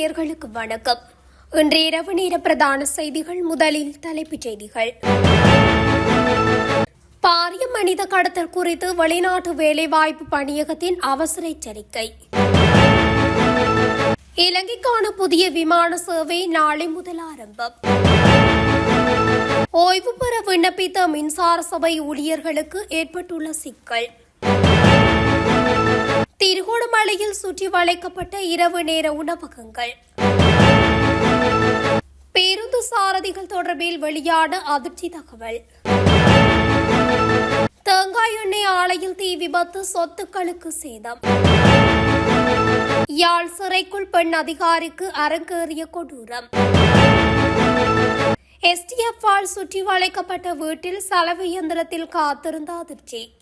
நேர்களுக்கு வணக்கம். இன்று இரவு நேர பிரதான செய்திகள் முதலில் தலைப்புச் செய்திகள். பாரிய மனித கடத்தல் குறித்து வெளிநாட்டு வேலைவாய்ப்பு பணியகத்தின் அவசர எச்சரிக்கை. இலங்கைக்கான புதிய விமான சேவை நாளை முதல் ஆரம்பம். ஓய்வு பெற விண்ணப்பித்த மின்சார சபை ஊழியர்களுக்கு ஏற்பட்டுள்ள சிக்கல். திருகோணமலையில் சுற்றி வளைக்கப்பட்ட இரவு நேர உணவகங்கள். பேருந்து சாரதிகள் தொடர்பில் வெளியான அதிர்ச்சி தகவல். தேங்காய் எண்ணெய் ஆலையில் தீ விபத்து சொத்துக்களுக்கு சேதம். யாழ் சிறைக்குள் பெண் அதிகாரிக்கு அரங்கேறிய கொடூரம். எஸ்டிஎஃப் ஆல் சுற்றி வளைக்கப்பட்ட வீட்டில் சலவை இயந்திரத்தில் காத்திருந்த அதிர்ச்சி.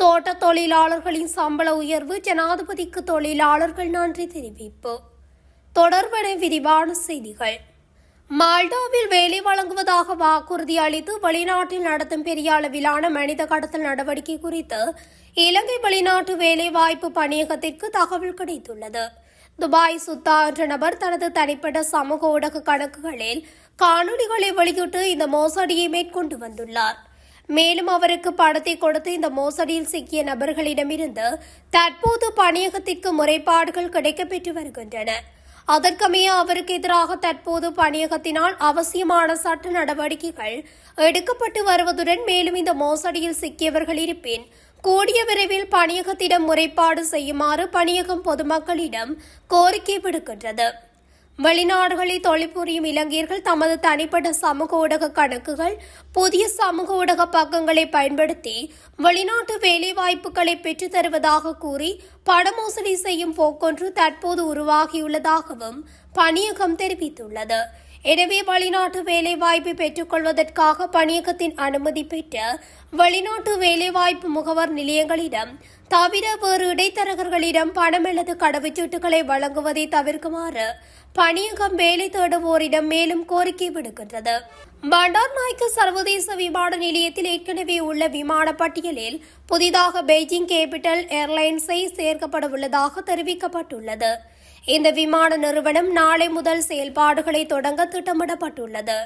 தோட்ட தொழிலாளர்களின் சம்பள உயர்வு ஜனாதிபதிக்கு தொழிலாளர்கள் நன்றி தெரிவிப்பு. தொடர்பன விரிவான செய்திகள். மால்டாவில் வேலை வழங்குவதாக வாக்குறுதி அளித்து வெளிநாட்டில் நடத்தும் பெரிய அளவிலான மனித கடத்தல் நடவடிக்கை குறித்து இலங்கை வெளிநாட்டு வேலைவாய்ப்பு பணியகத்திற்கு தகவல் கிடைத்துள்ளது. துபாய் சுத்தா என்ற நபர் தனது தனிப்பட்ட சமூக ஊடக கணக்குகளில் காணொலிகளை வெளியிட்டு இந்த மோசடியை மேற்கொண்டு வந்துள்ளார். மேலும் அவருக்கு பணத்தை கொடுத்து இந்த மோசடியில் சிக்கிய நபர்களிடமிருந்து தற்போது பணியகத்திற்கு முறைப்பாடுகள் கிடைக்கப்பெற்று வருகின்றன. அதற்கமைய அவருக்கு எதிராக தற்போது பணியகத்தினால் அவசியமான சட்ட நடவடிக்கைகள் எடுக்கப்பட்டு வருவதுடன் மேலும் இந்த மோசடியில் சிக்கியவர்கள் இருப்பின் கூடிய விரைவில் பணியகத்திடம் முறைப்பாடு செய்யுமாறு பணியகம் பொதுமக்களிடம் கோரிக்கை விடுக்கின்றது. வெளிநாடுகளில் தொழில்புரியும் இளைஞர்கள் தமது தனிப்பட்ட சமூக ஊடக கணக்குகள் புதிய சமூக ஊடக பக்கங்களை பயன்படுத்தி வெளிநாட்டு வேலைவாய்ப்புகளை பெற்றுத் தருவதாக கூறி பணமோசடி செய்யும் போக்கொன்று தற்போது உருவாகியுள்ளதாகவும் பணியகம் தெரிவித்துள்ளது. எனவே வெளிநாட்டு வேலைவாய்ப்பை பெற்றுக்கொள்வதற்காக பணியகத்தின் அனுமதி பெற்ற வெளிநாட்டு வேலைவாய்ப்பு முகவர் நிலையங்களிடம் தவிர வேறு இடைத்தரகர்களிடம் பணம் அல்லது கடவுச்சீட்டுகளை வழங்குவதை தவிர்க்குமாறு பணியகம் வேலை தேடுவோரிடம் மேலும் கோரிக்கை விடுக்கின்றது. பண்டார் நாய்க்கு சர்வதேச விமான நிலையத்தில் ஏற்கனவே உள்ள விமான பட்டியலில் புதிதாக பெய்ஜிங் கேபிட்டல் ஏர்லைன்ஸை சேர்க்கப்பட உள்ளதாக தெரிவிக்கப்பட்டுள்ளது. இந்த விமான நிறுவனம் நாளை முதல் செயல்பாடுகளை தொடங்க திட்டமிடப்பட்டுள்ளது.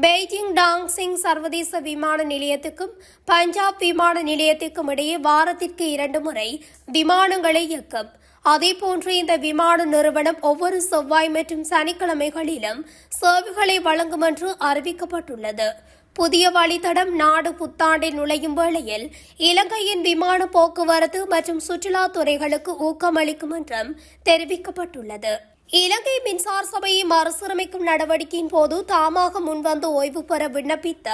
பெய்ஜிங் டாங்ஸிங் சர்வதேச விமான நிலையத்துக்கும் பஞ்சாப் விமான நிலையத்துக்கும் இடையே வாரத்திற்கு இரண்டு முறை விமானங்களை இயக்கும். அதேபோன்று இந்த விமான நிறுவனம் ஒவ்வொரு செவ்வாய் மற்றும் சனிக்கிழமைகளிலும் சேவைகளை வழங்கும் என்று அறிவிக்கப்பட்டுள்ளது. புதிய வழித்தடம் நாடு புத்தாண்டில் நுழையும் வேளையில் இலங்கையின் விமான போக்குவரத்து மற்றும் சுற்றுலா துறைகளுக்கு ஊக்கமளிக்கும் என்றும் தெரிவிக்கப்பட்டுள்ளது. இலங்கை மின்சார சபையை மறுசீரமைக்கும் நடவடிக்கையின் போது தாமாக முன்வந்து ஓய்வு பெற விண்ணப்பித்த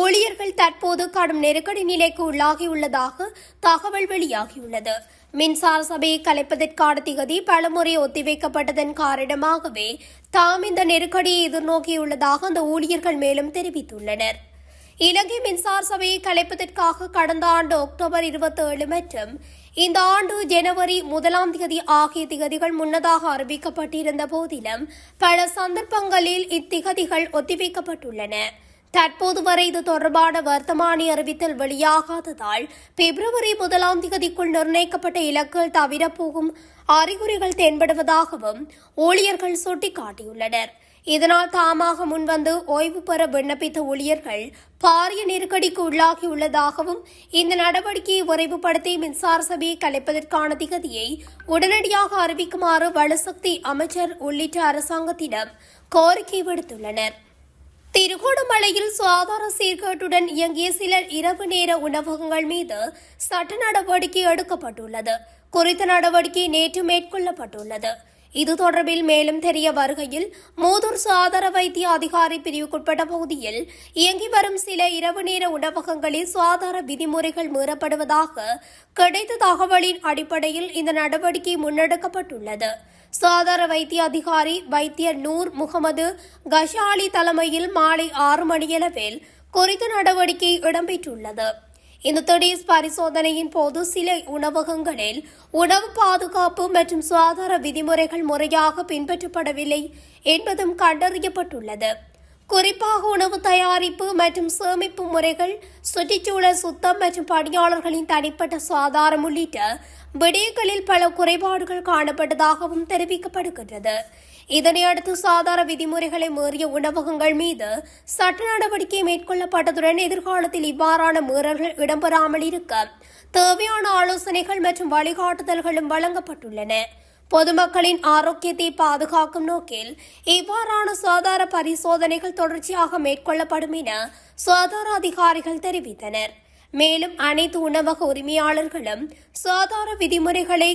ஊழியர்கள் தற்போது கடும் நெருக்கடி நிலைக்கு உள்ளாகியுள்ளதாக தகவல் வெளியாகியுள்ளது. மின்சார சபையை கலைப்பதற்கான திகதி பலமுறை ஒத்திவைக்கப்பட்டதன் காரணமாகவே தாம் இந்த நெருக்கடியை எதிர்நோக்கியுள்ளதாக அந்த ஊழியர்கள் மேலும் தெரிவித்துள்ளனர். இலங்கை மின்சார சபையை கலைப்பதற்காக கடந்த ஆண்டு அக்டோபர் இருபத்தி ஏழு மற்றும் இந்த ஆண்டு ஜனவரி முதலாம் தேதி ஆகிய திகதிகள் முன்னதாக அறிவிக்கப்பட்டிருந்த போதிலும் பல சந்தர்ப்பங்களில் இத்திகதிகள் ஒத்திவைக்கப்பட்டுள்ளன. தற்போது வரை இது தொடர்பான வர்த்தமானி அறிவித்தல் வெளியாகாததால் பிப்ரவரி முதலாம் தேதிக்குள் நிர்ணயிக்கப்பட்ட இலக்குகள் தவிர போகும் அறிகுறிகள் தென்படுவதாகவும் ஊழியர்கள் சுட்டிக்காட்டியுள்ளனர். இதனால் தாமாக முன்வந்து ஓய்வு பெற விண்ணப்பித்த ஊழியர்கள் பாரிய நெருக்கடிக்கு உள்ளாகியுள்ளதாகவும் இந்த நடவடிக்கையை விரைவுபடுத்தி மின்சார சபையை கலைப்பதற்கான திகதியை உடனடியாக அறிவிக்குமாறு வலுசக்தி அமைச்சர் உள்ளிட்ட அரசாங்கத்திடம் கோரிக்கை விடுத்துள்ளனர். திருகோணமலையில் சுகாதார சீர்கேட்டுடன் இயங்கிய சில இரவு நேர உணவகங்கள் மீது சட்ட நடவடிக்கை எடுக்கப்பட்டுள்ளது. குறித்த நடவடிக்கை நேற்று மேற்கொள்ளப்பட்டுள்ளது. இது தொடர்பில் மேலும் தெரிய வருகையில் மூதூர் சுகாதார வைத்திய அதிகாரி பிரிவுக்குட்பட்ட பகுதியில் இயங்கி வரும் சில இரவு நேர உணவகங்களில் சுகாதார விதிமுறைகள் மீறப்படுவதாக கிடைத்த தகவலின் அடிப்படையில் இந்த நடவடிக்கை முன்னெடுக்கப்பட்டுள்ளது. சுகாதார வைத்திய அதிகாரி வைத்திய நூர் முகமது கஷாலி தலைமையில் மாலை ஆறு மணியளவில் குறித்த நடவடிக்கை இடம்பெற்றுள்ளது. இந்த திடீர் பரிசோதனையின் போது சில உணவகங்களில் உணவு பாதுகாப்பு மற்றும் சுகாதார விதிமுறைகள் முறையாக பின்பற்றப்படவில்லை என்பதும் கண்டறியப்பட்டுள்ளது. குறிப்பாக உணவு தயாரிப்பு மற்றும் சேமிப்பு முறைகள் சுற்றுச்சூழல் சுத்தம் மற்றும் பணியாளர்களின் தனிப்பட்ட சுகாதாரம் உள்ளிட்ட விடயங்களில் பல குறைபாடுகள் காணப்பட்டதாகவும் தெரிவிக்கப்படுகின்றது. இதனையடுத்து சாதாரண விதிமுறைகளை மீறிய உணவகங்கள் மீது சட்ட நடவடிக்கை மேற்கொள்ளப்பட்டதுடன் எதிர்காலத்தில் இவ்வாறான மீறல்கள் இடம்பெறாமல் இருக்க தேவையான ஆலோசனைகள் மற்றும் வழிகாட்டுதல்களும் வழங்கப்பட்டுள்ளன. பொதுமக்களின் ஆரோக்கியத்தை பாதுகாக்கும் நோக்கில் இவ்வாறான சுகாதார பரிசோதனைகள் தொடர்ச்சியாக மேற்கொள்ளப்படும் என சுகாதார அதிகாரிகள் தெரிவித்தனர். மேலும் அனைத்து உணவக உரிமையாளர்களும் சுகாதார விதிமுறைகளை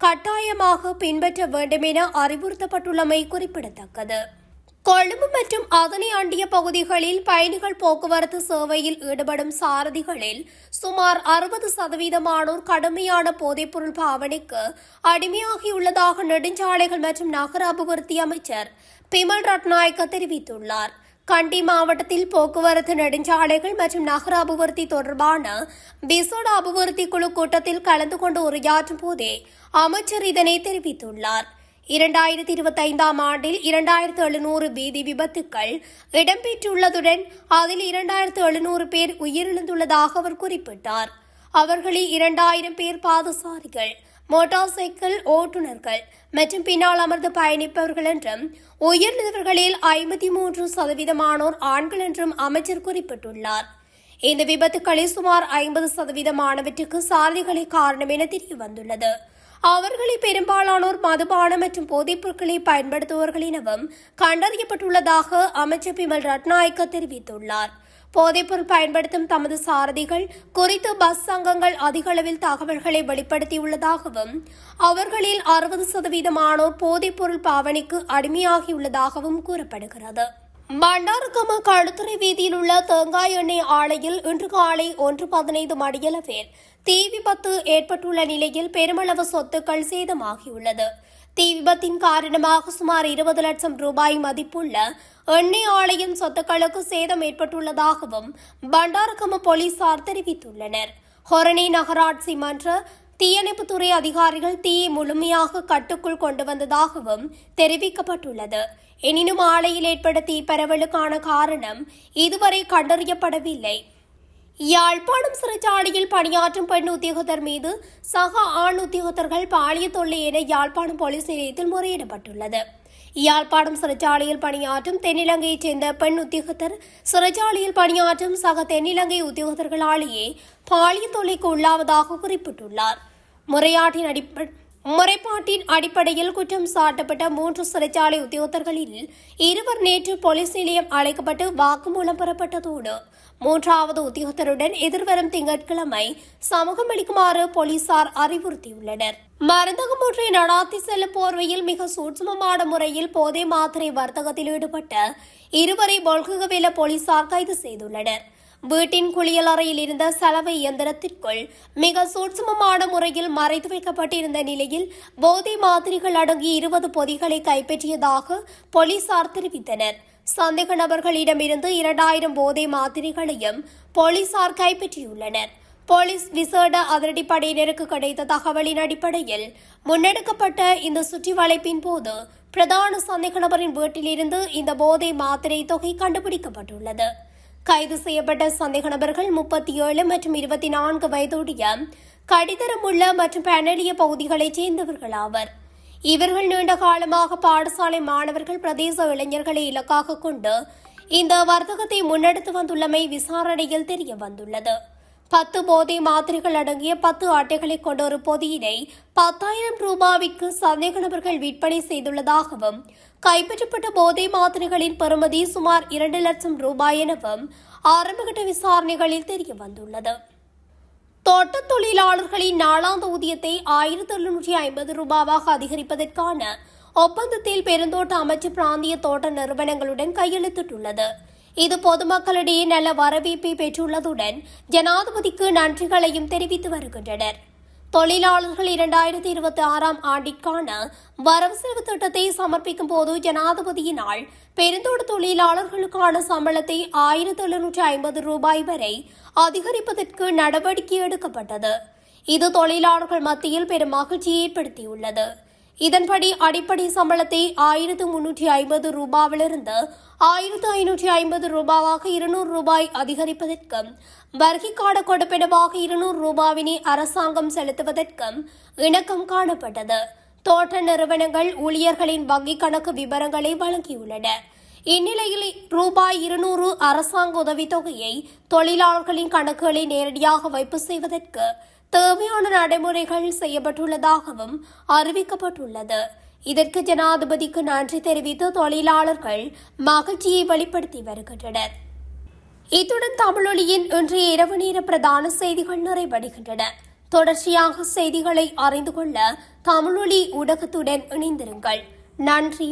கட்டாயமாக பின்பற்ற வேண்டும் என அறிவுறுத்தப்பட்டுள்ளமை குறிப்பிடத்தக்கது. கொழும்பு மற்றும் அதனை அண்டிய பகுதிகளில் பயணிகள் போக்குவரத்து சேவையில் ஈடுபடும் சாரதிகளில் சுமார் அறுபது சதவீதமானோர் கடுமையான போதைப்பொருள் பாவனைக்கு அடிமையாகியுள்ளதாக நெடுஞ்சாலைகள் மற்றும் நகர அபிவிருத்தி அமைச்சர் பிமல் ரட்நாயக்க தெரிவித்துள்ளார். கண்டி மாவட்டத்தில் போக்குவரத்து நெடுஞ்சாலைகள் மற்றும் நகர அபிவிருத்தி தொடர்பான விசோட அபிவிருத்தி குழு கூட்டத்தில் கலந்து கொண்டு உரையாற்றும் போதே அமைச்சர் இதனை தெரிவித்துள்ளார். இரண்டாயிரத்தி இருபத்தைந்தாம் ஆண்டில் இரண்டாயிரத்து எழுநூறு வீதி விபத்துக்கள் இடம்பெற்றுள்ளதுடன் அதில் இரண்டாயிரத்து எழுநூறு பேர் உயிரிழந்துள்ளதாக அவர் குறிப்பிட்டார். அவர்களில் இரண்டாயிரம் பேர் பாதசாரிகள் மோட்டார் சைக்கிள் ஓட்டுநர்கள் மற்றும் பின்னால் அமர்ந்து பயணிப்பவர்கள் என்றும் உயிரிழந்தவர்களில் ஐம்பத்தி மூன்று சதவீதமானோர் ஆண்கள் என்றும் அமைச்சர் குறிப்பிட்டுள்ளார். இந்த விபத்துக்களில் சுமார் ஐம்பது சதவீதமானவற்றுக்கு சாரதிகளே காரணம் என தெரிய வந்துள்ளது அவர்களில் பெரும்பாலானோர் மதுபானம் மற்றும் போதைப் பொருட்களை பயன்படுத்துபவர்கள் எனவும் கண்டறியப்பட்டுள்ளதாக அமைச்சர் பிமல் ரட்நாயக்க தெரிவித்துள்ளார். போதைப்பொருள் பயன்படுத்தும் தமது சாரதிகள் குறித்து பஸ் சங்கங்கள் அதிக அளவில் தகவல்களை வெளிப்படுத்தியுள்ளதாகவும் அவர்களில் அறுபது சதவீதமானோர் போதைப்பொருள் பாவனைக்கு அடிமையாகியுள்ளதாகவும் கூறப்படுகிறது. பண்டாரகம களுத்துறை வீதியில் உள்ள தேங்காய் எண்ணெய் ஆலையில் இன்று காலை ஒன்று பதினைந்து மணியளவில் தீ விபத்து ஏற்பட்டுள்ள நிலையில் பெருமளவு சொத்துக்கள் சேதமாகியுள்ளது. தீ விபத்தின் காரணமாக சுமார் இருபது லட்சம் ரூபாய் மதிப்புள்ள எண்ணெய் ஆலையும் சொத்துக்களுக்கு சேதம் ஏற்பட்டுள்ளதாகவும் பண்டாரகம போலீசார் தெரிவித்துள்ளனர். ஹொரணி நகராட்சி மன்ற தீயணைப்புத்துறை அதிகாரிகள் தீயை முழுமையாக கட்டுக்குள் கொண்டு வந்ததாகவும் தெரிவிக்கப்பட்டுள்ளது. எனினும் ஆலையில் ஏற்பட்ட தீ பரவலுக்கான காரணம் இதுவரை கண்டறியப்படவில்லை. யாழ்ப்பாணம் சிறைச்சாலையில் பணியாற்றும் பெண் உத்தியோகத்தர் மீது சக ஆண் உத்தியோகத்தர்கள் பாலிய தொல்லை என யாழ்ப்பாணம் போலீஸ் நிலையத்தில் முறையிடப்பட்டுள்ளது. யாழ்ப்பாணம் சிறைச்சாலையில் பணியாற்றும் தென்னிலங்கையைச் சேர்ந்த பெண் உத்தியோகத்தர் சிறைச்சாலையில் பணியாற்றும் சக தென்னிலங்கை உத்தியோகத்தர்களாலேயே பாலிய தொல்லைக்கு உள்ளாவதாக குறிப்பிட்டுள்ளார். முறையாட்டின் அடிப்படை முறைப்பாட்டின் அடிப்படையில் குற்றம் சாட்டப்பட்ட மூன்று சிறைச்சாலை உத்தியோகத்தர்களில் இருவர் நேற்று போலீஸ் நிலையம் அழைக்கப்பட்டு வாக்குமூலம் பெறப்பட்டதோடு மூன்றாவது உத்தியோகத்தருடன் எதிர்வரும் திங்கட்கிழமை சமூகம் அளிக்குமாறு போலீசார் அறிவுறுத்தியுள்ளனர். மருந்தகம் ஒன்றை நடாத்தி செல்லும் போர்வையில் மிக சூட்சமமான முறையில் போதை மாத்திரை வர்த்தகத்தில் ஈடுபட்ட இருவரை பொல்குகவேல போலீசார் கைது செய்துள்ளனர். வீட்டின் குளியல் அறையில் இருந்த சலவை இயந்திரத்திற்குள் மிக சூட்சமமான முறையில் மறைத்து வைக்கப்பட்டிருந்த நிலையில் போதை மாத்திரைகள் அடங்கிய இருபது பொதிகளை கைப்பற்றியதாக போலீசார் தெரிவித்தனர். சந்தேக நபர்களிடமிருந்து இரண்டாயிரம் போதை மாத்திரைகளையும் போலீசார் கைப்பற்றியுள்ளனர். போலீஸ் விசேட அதிரடிப்படையினருக்கு கிடைத்த தகவலின் அடிப்படையில் முன்னெடுக்கப்பட்ட இந்த சுற்றி வளைப்பின் போது பிரதான சந்தேக நபரின் வீட்டிலிருந்து இந்த போதை மாத்திரை தொகை கண்டுபிடிக்கப்பட்டுள்ளது. கைது செய்யப்பட்ட சந்தேக நபர்கள் முப்பத்தி ஏழு மற்றும் இருபத்தி நான்கு வயதுடைய கடிதரமுள்ள மற்றும் பெனலிய பகுதிகளைச் சேர்ந்தவர்கள் ஆவர். இவர்கள் நீண்ட காலமாக பாடசாலை மாணவர்கள் பிரதேச இளைஞர்களை இலக்காக கொண்டு இந்த வர்த்தகத்தை முன்னெடுத்து வந்துள்ளமை விசாரணையில் தெரிய வந்துள்ளது பத்து போதை மாத்திரைகள் அடங்கிய பத்து அட்டைகளை கொண்ட ஒரு பொதியினை பத்தாயிரம் ரூபாவிற்கு சந்தேக நபர்கள் விற்பனை செய்துள்ளதாகவும் கைப்பற்றப்பட்ட போதை மாத்திரைகளின் பெறுமதி சுமார் இரண்டு லட்சம் ரூபாய் எனவும் ஆரம்பகட்ட விசாரணைகளில் தெரிய வந்துள்ளது தோட்ட தொழிலாளர்களின் நாளாந்த ஊதியத்தை ஆயிரத்தி எழுநூற்றி ஐம்பது ரூபாவாக அதிகரிப்பதற்கான ஒப்பந்தத்தில் பெருந்தோட்ட அமைச்சு பிராந்திய தோட்ட நிறுவனங்களுடன் கையெழுத்திட்டுள்ளது. இது பொதுமக்களிடையே நல்ல வரவேற்பை பெற்றுள்ளதுடன் ஜனாதிபதிக்கு நன்றிகளையும் தெரிவித்து வருகின்றனர். தொழிலாளர்கள் இரண்டாயிரத்தி இருபத்தி ஆறாம் ஆண்டிற்கான வரவு செலவு திட்டத்தை சமர்ப்பிக்கும் போது ஜனாதிபதியினால் பெருந்தோடு தொழிலாளர்களுக்கான சம்பளத்தை ஆயிரத்தி எழுநூற்றி ஐம்பது ரூபாய் வரை அதிகரிப்பதற்கு நடவடிக்கை எடுக்கப்பட்டது. இது தொழிலாளர்கள் மத்தியில் பெரும் மகிழ்ச்சியை ஏற்படுத்தியுள்ளது. இதன்படி அடிப்படை சம்பளத்தை ஆயிரத்து முன்னூற்றி ஐம்பது ரூபாவிலிருந்து ஆயிரத்து ஐநூற்றி ஐம்பது ரூபாவாக இருநூறு ரூபாய் அதிகரிப்பதற்கும் வர்க்கிக்காடு கொடுப்பிடமாக இருநூறு ரூபாவினை அரசாங்கம் செலுத்துவதற்கும் இணக்கம் காணப்பட்டது. தோட்ட நிறுவனங்கள் ஊழியர்களின் வங்கிக் கணக்கு விவரங்களை வழங்கியுள்ளன. இந்நிலையில் ரூபாய் இருநூறு அரசாங்க உதவித்தொகையை தொழிலாளர்களின் கணக்குகளை நேரடியாக வைப்பு செய்வதற்கு தேவையான நடைமுறைகள் செய்யப்பட்டுள்ளதாகவும் அறிவிக்கப்பட்டுள்ளது. இதற்கு ஜனாதிபதிக்கு நன்றி தெரிவித்து தொழிலாளர்கள் மகிழ்ச்சியை வெளிப்படுத்தி வருகின்றனர். இத்துடன் தமிழொலியின் இன்றைய இரவு நேர பிரதான செய்திகள் நிறைவடைகின்றன. தொடர்ச்சியாக செய்திகளை அறிந்து கொள்ள தமிழொலி ஊடகத்துடன் இணைந்திருங்கள். நன்றி